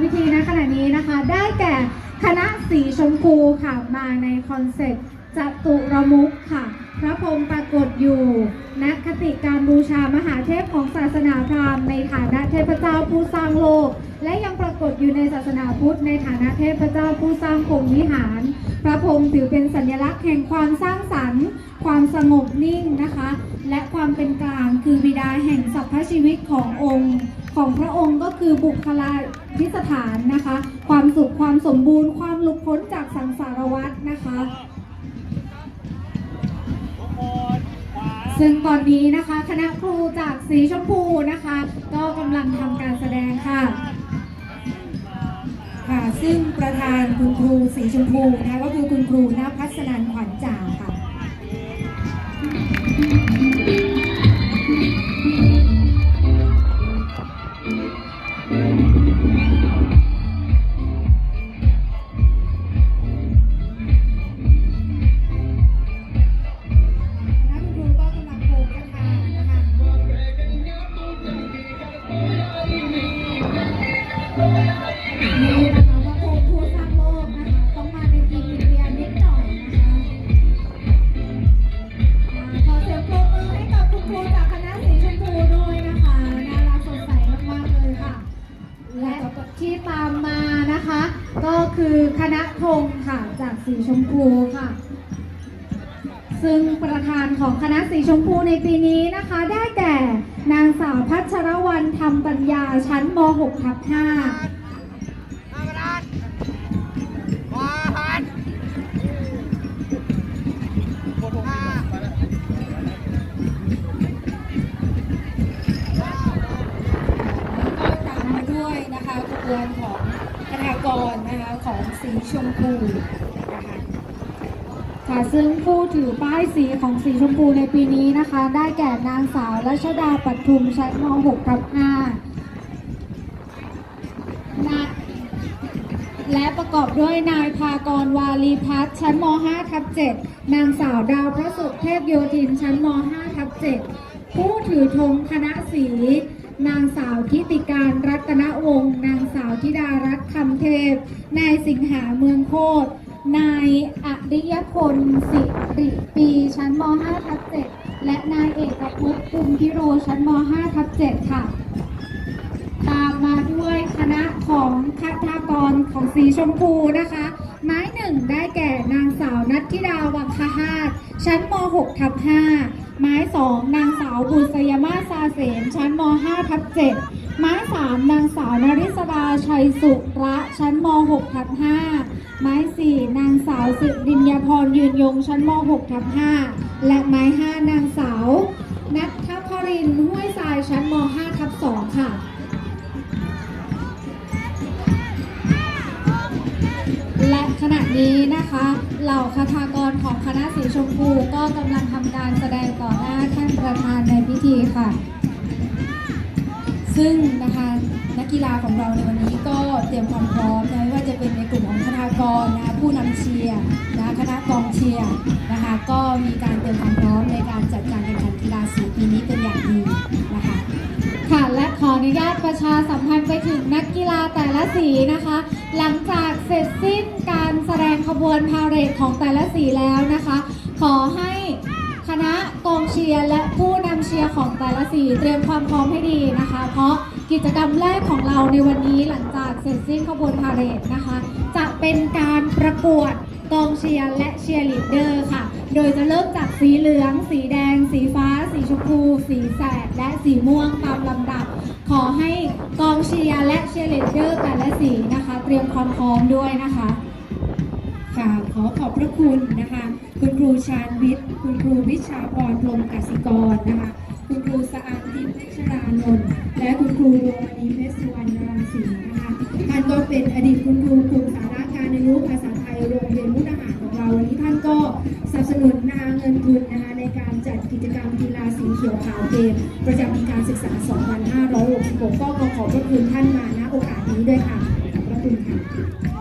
วิธีณขณะนี้นะคะได้แก่คณะสีชมพูค่ะมาในคอนเซ็ปต์จตุรมุขค่ะ พระพรหมปรากฏอยู่ณคติการบูชามหาเทพของศาสนาพราหมณ์ในฐานะเทพเจ้าผู้สร้างโลก และยังปรากฏอยู่ในศาสนาพุทธในฐานะเทพเจ้าผู้สร้างพรหมวิหาร พระพรหมถือเป็นสัญลักษณ์แห่งความสร้างสรรค์ ความสงบนิ่งนะคะ และความเป็นกลางคือบิดาแห่งสรรพชีวิตขององค์ ของพระองค์ก็คือบุคลาธิสถานนะคะ ความสุขความสมบูรณ์ความหลุดพ้นจากสังสารวัฏนะคะ ซึ่งตอนนี้นะคะคณะครูจากสีชมพูนะคะ ก็กำลังทำการแสดงค่ะค่ะซึ่งประธานคุณครูสีชมพูนะคะก็คือคุณครูณพัฒนันขวัญจ่าค่ะ สีชมพูค่ะ ซึ่งประธานของคณะสีชมพูในปีนี้นะคะ ได้แก่นางสาวพัชรวรรณธรรมปัญญาชั้นม .6 ทับ5ขวาหันห้าก็ตามมาด้วยนะคะขบวนของคณากรนะคะของสีชมพู ค่ะ ซึ่งผู้ถือป้ายสีของสีชมพูในปีนี้นะคะ ได้แก่นางสาวรัชดาปัทุมชั้นม .6 ทับ5นะและประกอบด้วยนายพากรวาลีพัฒน์ชั้นม .5 ทับ7นางสาวดาวพระสุขเทพโยธินชั้นม .5 ทับ7ผู้ถือธงคณะสี นางสาวทิติการรัตนวงศ์นางสาวธิดารัตน์คำเทพ นายสิงหาเมืองโคตร นายอริยพลสิริปีชั้นม .5 ทับ7และนายเอกภพภูมิพิโรชั้นม .5 ทับ7ค่ะ ตามมาด้วยคณะของคทากรของสีชมพูนะคะ ไม้หนึ่งได้แก่นางสาวนัทธิดาวังคหาตชั้นม .6 ทับ5 ไม้สองนางสาวบุษยมาซาเสนชั้นม .5 ทับ7ไม้สามนางสาวนริศดาชัยสุระชั้นม .6 ทับ5ไม้สี่นางสาวสิรินยาพรยืนยงชั้นม .6 ทับ5และไม้ห้านางสาวนัทพรินห้วยทรายชั้นม .5 ทับ2ค่ะ และขณะนี้นะคะ เหล่าคทากรของคณะสีชมพูก็กำลังทำการแสดงต่อหน้าท่านประธานในพิธีค่ะ ซึ่งนะคะนักกีฬาของเราในวันนี้ก็เตรียมความพร้อมนะไม่ว่าจะเป็นในกลุ่มของคณากรนะคะผู้นำเชียร์นะคะคณะกองเชียร์นะคะก็มีการเตรียมความพร้อมในการจัดการแข่งขันกีฬาสีปีนี้เป็นอย่างดีนะคะค่ะและขออนุญาตประชาสัมพันธ์ไปถึงนักกีฬาแต่ละสีนะคะ หลังจากเสร็จสิ้นการแสดงขบวนพาเหรดของแต่ละสีแล้วนะคะ ขอให้คณะกองเชียร์และผู้นำเชียร์ของแต่ละสีเตรียมความพร้อมให้ดีนะคะ เพราะกิจกรรมแรกของเราในวันนี้หลังจากเสร็จสิ้นขบวนพาเหรดนะคะ จะเป็นการประกวด กองเชียร์และเชียร์ลีดเดอร์ค่ะ โดยจะเริ่มจากสีเหลือง สีแดง สีฟ้า สีชมพู สีแสด และสีม่วงตามลำดับ ขอให้กองเชียร์และเชียร์ลีดเดอร์แต่ละสีนะคะ เตรียมความพร้อมด้วยนะคะ ค่ะขอขอบพระคุณนะคะ คุณครูชาญวิทย์ คุณครูวิชาพรพรมกสิกรนะคะ คุณครูสะอาดทิพย์เพชรรานนท์และคุณครูดวงมณีเพชรสุวรรณรังสีนะคะท่านก็เป็นอดีตคุณครูกลุ่มสาระการเรียนรู้ภาษา โรงเรียนมุกดาหารของเราวันนี้ท่านก็สนับสนุนนาเงินทุนนะคะในการจัดกิจกรรมกีฬาสีเขียวขาวเกมประจำปีการศึกษา 2566 ก็ขอขอบพระคุณท่านมาณโอกาสนี้ด้วยค่ะขอบพระคุณค่ะ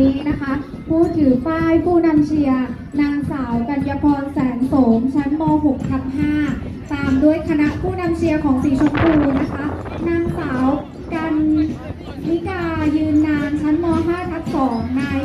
นี้นะคะ ผู้ถือป้ายผู้นำเชียร์นางสาวกัญญพรแสนโสมชั้นม .6 ทับ5ตามด้วยคณะผู้นำเชียร์ของสีชมพูนะคะ นางสาวกันนิกายืนนานชั้นม 5 ทับ2นาย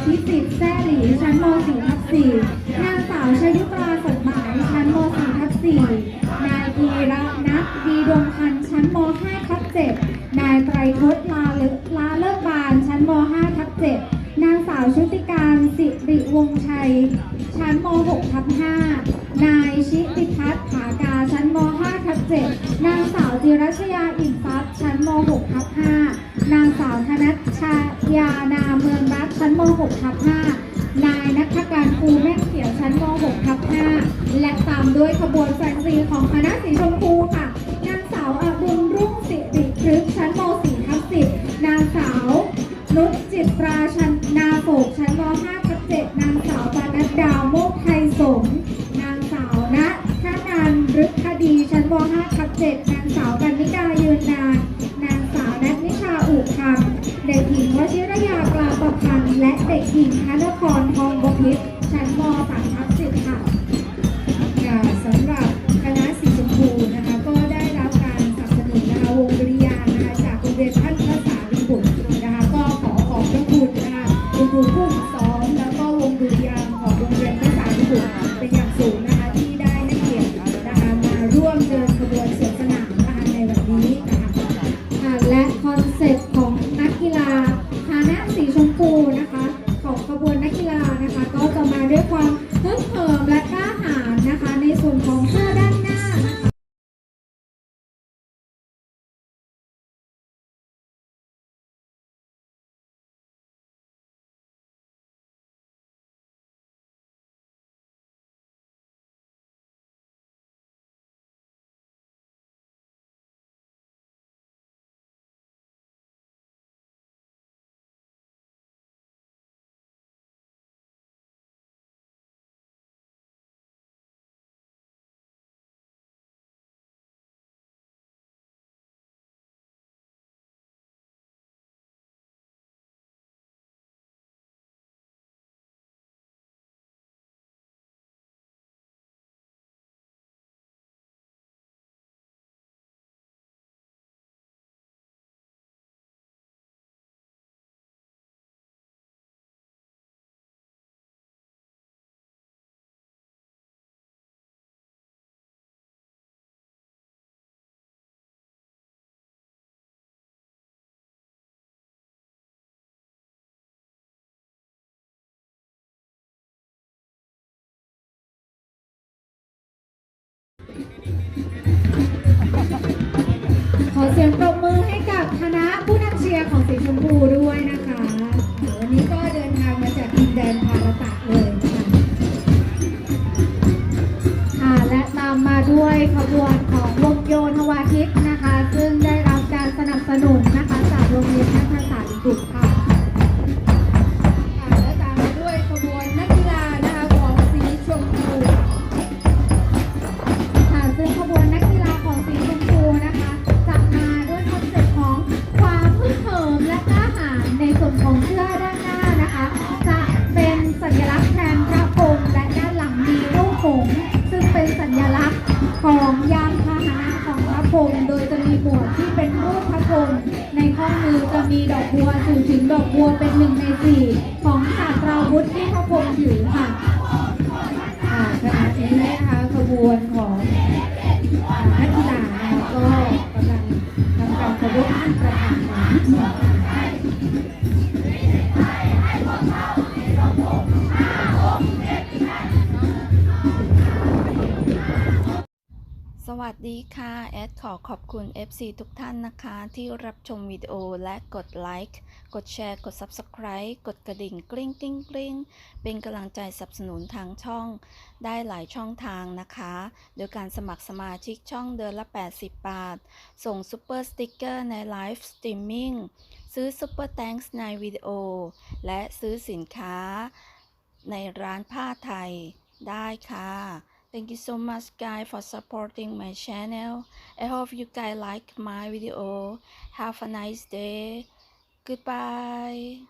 5 นายชิติพัฒน์ผากาชั้นม5ทับ7นางสาวจิรัชยาอิ่มทรัพย์ชั้นม6ทับ5นางสาวธนัชชายานาเมืองรักชั้นม6ทับ5นายนัทการภูแม่เขียวชั้นม6ทับ5และตามด้วยขบวนแฟนซีของคณะสีชมพูค่ะ นางสาวอดุลรุ่งสิริพฤกษ์ชั้นม4 เสียงปรบมือให้กับคณะผู้นำเชียร์ของสีชมพูด้วยนะคะวันนี้ก็เดินทางมาจากดินแดนพารตะเลยคะค่ะและตามมาด้วยขบวนของวงโยธวาทิต ของโดยจะมีหมวดที่เป็นรูปพระพรหมในข้อมือจะมีดอกบัวสื่ถึงดอกบัวเป็นหนึ่งในสี่ของศาสตราวุธที่พระพรหมถือค่ะค่ะขณะนี้นะคะขบวนของนักกีฬาก็กำลังทำการเคารพท่านประธาน วัสดีค่ะ แอดขอขอบคุณ FC ทุกท่านนะคะ ที่รับชมวิดีโอและกดไลค์ กดแชร์ กด Subscribe กดกระดิ่งกริ๊งกริ๊งกริ๊งเป็นกำลังใจสนับสนุนทางช่อง ได้หลายช่องทางนะคะ โดยการสมัครสมาชิกช่องเดือนละ 80 บาท ส่งซุปเปอร์สติกเกอร์ในไลฟ์สตรีมมิ่ง ซื้อซุปเปอร์แตงส์ในวิดีโอ และซื้อสินค้า ในร้านผ้าไทยได้ค่ะ Thank you so much guys for supporting my channel. I hope you guys like my video. Have a nice day. Goodbye.